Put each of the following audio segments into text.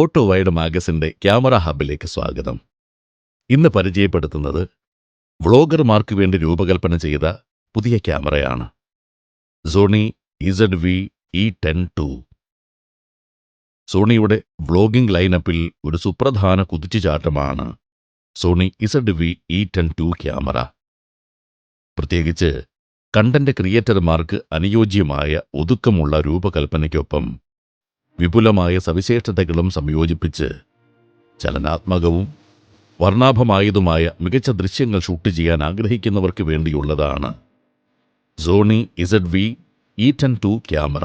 Photo wide മാഗസിന്റെ camera ഹബിലേക്ക് സ്വാഗതം. ഇന്ന് പരിചയപ്പെടുത്തുന്നത് വ്ളോഗർമാർക്ക് വേണ്ടി രൂപകൽപ്പന ചെയ്ത പുതിയ ക്യാമറയാണ്. Sony Z V E ten two. സോണിയുടെ വ്ളോഗിംഗ് ലൈനപ്പിൽ ഒരു സുപ്രധാന കുതിച്ചുചാട്ടമാണ് Sony Z V E ten two camera. പ്രത്യേകിച്ച് കണ്ടന്റ് ക്രിയേറ്റർമാർക്ക് അനുയോജ്യമായ ഒതുക്കമുള്ള രൂപകൽപ്പനയ്ക്കൊപ്പം വിപുലമായ സവിശേഷതകളും സംയോജിപ്പിച്ച് ചലനാത്മകവും വർണാഭമായതുമായ മികച്ച ദൃശ്യങ്ങൾ ഷൂട്ട് ചെയ്യാൻ ആഗ്രഹിക്കുന്നവർക്ക് വേണ്ടിയുള്ളതാണ് Sony Z V E ten two camera.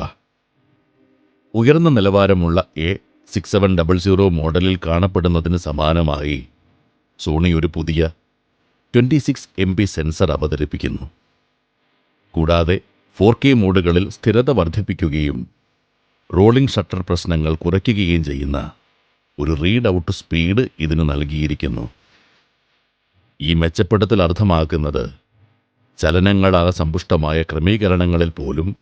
ഉയർന്ന നിലവാരമുള്ള A six seven double zero മോഡലിൽ കാണപ്പെടുന്നതിന് സമാനമായി സോണി ഒരു പുതിയ twenty six M P sensor അവതരിപ്പിക്കുന്നു. കൂടാതെ ഫോർ കെ മോഡുകളിൽ സ്ഥിരത വർദ്ധിപ്പിക്കുകയും റോളിംഗ് ഷട്ടർ പ്രശ്നങ്ങൾ കുറയ്ക്കുകയും ചെയ്യുന്ന ഒരു റീഡ് ഔട്ട് സ്പീഡ് ഇതിന് നൽകിയിരിക്കുന്നു. ഈ മെച്ചപ്പെടുത്തൽ അർത്ഥമാക്കുന്നത് ചലനങ്ങളാൽ സമ്പുഷ്ടമായ ക്രമീകരണങ്ങളിൽ പോലും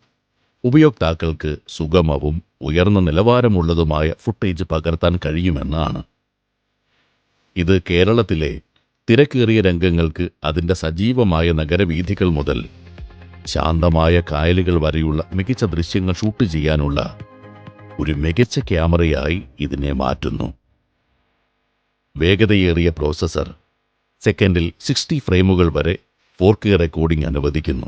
ഉപയോക്താക്കൾക്ക് സുഗമവും ഉയർന്ന നിലവാരമുള്ളതുമായ ഫുട്ടേജ് പകർത്താൻ കഴിയുമെന്നാണ്. ഇത് കേരളത്തിലെ തിരക്കേറിയ രംഗങ്ങൾക്ക് അതിന്റെ സജീവമായ നഗരവീഥികൾ മുതൽ ശാന്തമായ കായലുകൾ വരെയുള്ള മികച്ച ദൃശ്യങ്ങൾ ഷൂട്ട് ചെയ്യാനുള്ള ഒരു മികച്ച ക്യാമറയായി ഇതിനെ മാറ്റുന്നു. വേഗതയേറിയ പ്രോസസ്സർ സെക്കൻഡിൽ സിക്സ്റ്റി ഫ്രെയിമുകൾ വരെ ഫോർ കെ റെക്കോർഡിംഗ് അനുവദിക്കുന്നു.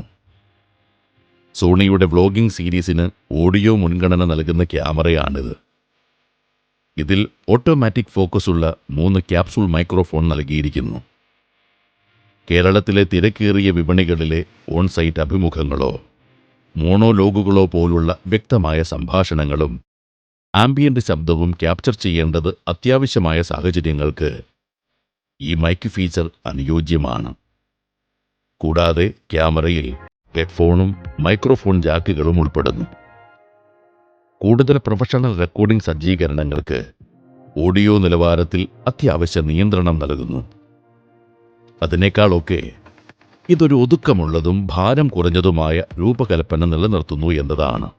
സോണിയുടെ വ്ളോഗിംഗ് സീരീസിന് ഓഡിയോ മുൻഗണന നൽകുന്ന ക്യാമറയാണിത്. ഇതിൽ ഓട്ടോമാറ്റിക് ഫോക്കസ് ഉള്ള മൂന്ന് ക്യാപ്സൂൾ മൈക്രോഫോൺ നൽകിയിരിക്കുന്നു. കേരളത്തിലെ തിരക്കേറിയ വിപണികളിലെ ഓൺസൈറ്റ് അഭിമുഖങ്ങളോ മോണോലോഗുകളോ പോലുള്ള വ്യക്തമായ സംഭാഷണങ്ങളും ആംബിയന്റ് ശബ്ദവും ക്യാപ്ചർ ചെയ്യേണ്ടത് അത്യാവശ്യമായ സാഹചര്യങ്ങൾക്ക് ഈ മൈക്ക് ഫീച്ചർ അനുയോജ്യമാണ്. കൂടാതെ ക്യാമറയിൽ ഹെഡ്ഫോണും മൈക്രോഫോൺ ജാക്കുകളും ഉൾപ്പെടുന്നു. കൂടുതൽ പ്രൊഫഷണൽ റെക്കോർഡിംഗ് സജ്ജീകരണങ്ങൾക്ക് ഓഡിയോ നിലവാരത്തിൽ അത്യാവശ്യ നിയന്ത്രണം നൽകുന്നു. അതിനേക്കാളൊക്കെ ഇതൊരു ഒതുക്കമുള്ളതും ഭാരം കുറഞ്ഞതുമായ രൂപകൽപ്പന നിലനിർത്തുന്നു എന്നതാണ്.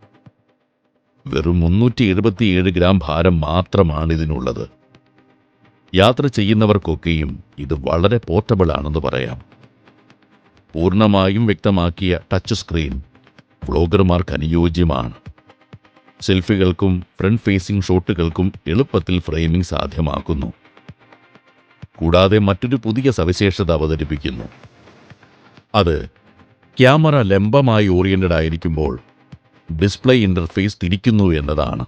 വെറും മുന്നൂറ്റി എഴുപത്തിയേഴ് ഗ്രാം ഭാരം മാത്രമാണ് ഇതിനുള്ളത് യാത്ര ചെയ്യുന്നവർക്കൊക്കെയും ഇത് വളരെ പോർട്ടബിൾ ആണെന്ന് പറയാം. പൂർണമായും വ്യക്തമാക്കിയ ടച്ച് സ്ക്രീൻ വ്ളോഗർമാർക്ക് അനുയോജ്യമാണ്. സെൽഫികൾക്കും ഫ്രണ്ട് ഫേസിംഗ് ഷോട്ടുകൾക്കും എളുപ്പത്തിൽ ഫ്രെയിമിംഗ് സാധ്യമാക്കുന്നു. കൂടാതെ മറ്റൊരു പുതിയ സവിശേഷത അവതരിപ്പിക്കുന്നു. അത് ക്യാമറ ലംബമായി ഓറിയന്റഡ് ആയിരിക്കുമ്പോൾ ഡിസ്പ്ലേ ഇന്റർഫേസ് തിരിക്കുന്നു എന്നതാണ്.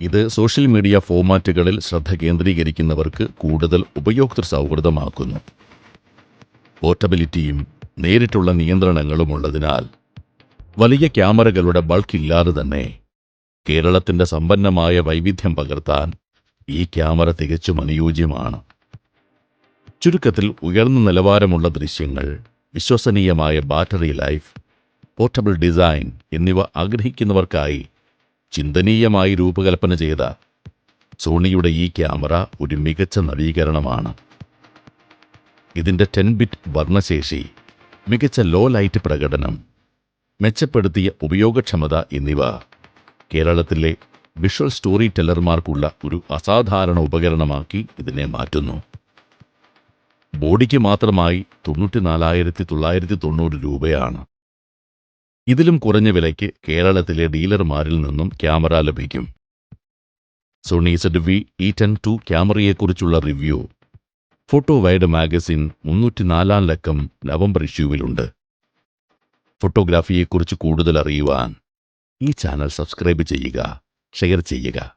ഇത് സോഷ്യൽ മീഡിയ ഫോമാറ്റുകളിൽ ശ്രദ്ധ കേന്ദ്രീകരിക്കുന്നവർക്ക് കൂടുതൽ ഉപയോക്തൃ സൗഹൃദമാക്കുന്നു. പോർട്ടബിലിറ്റിയും നേരിട്ടുള്ള നിയന്ത്രണങ്ങളും ഉള്ളതിനാൽ വലിയ ക്യാമറകളുടെ ബൾക്ക് ഇല്ലാതെ തന്നെ കേരളത്തിന്റെ സമ്പന്നമായ വൈവിധ്യം പകർത്താൻ ഈ ക്യാമറ തികച്ചും അനുയോജ്യമാണ്. ചുരുക്കത്തിൽ ഉയർന്ന നിലവാരമുള്ള ദൃശ്യങ്ങൾ വിശ്വസനീയമായ ബാറ്ററി ലൈഫ് പോർട്ടബിൾ ഡിസൈൻ എന്നിവ ആഗ്രഹിക്കുന്നവർക്കായി ചിന്തനീയമായി രൂപകൽപ്പന ചെയ്ത സോണിയുടെ ഈ ക്യാമറ ഒരു മികച്ച നവീകരണമാണ്. ഇതിന്റെ ടെൻ ബിറ്റ് വർണശേഷി മികച്ച ലോ ലൈറ്റ് പ്രകടനം മെച്ചപ്പെടുത്തിയ ഉപയോഗക്ഷമത എന്നിവ കേരളത്തിലെ വിഷ്വൽ സ്റ്റോറി ടെല്ലർമാർക്കുള്ള ഒരു അസാധാരണ ഉപകരണമാക്കി ഇതിനെ മാറ്റുന്നു. ബോഡിക്ക് മാത്രമായി തൊണ്ണൂറ്റിനാലായിരത്തി തൊള്ളായിരത്തി തൊണ്ണൂറ് രൂപയാണ്. ഇതിലും കുറഞ്ഞ വിലയ്ക്ക് കേരളത്തിലെ ഡീലർമാരിൽ നിന്നും ക്യാമറ ലഭിക്കും. Sony Z V E ten two ക്യാമറയെക്കുറിച്ചുള്ള review. Photo wide magazine മുന്നൂറ്റിനാലാം ലക്കം നവംബർ ഇഷ്യൂവിലുണ്ട്. ഫോട്ടോഗ്രാഫിയെക്കുറിച്ച് കൂടുതൽ അറിയുവാൻ ഈ ചാനൽ സബ്സ്ക്രൈബ് ചെയ്യുക ഷെയർ ചെയ്യുക.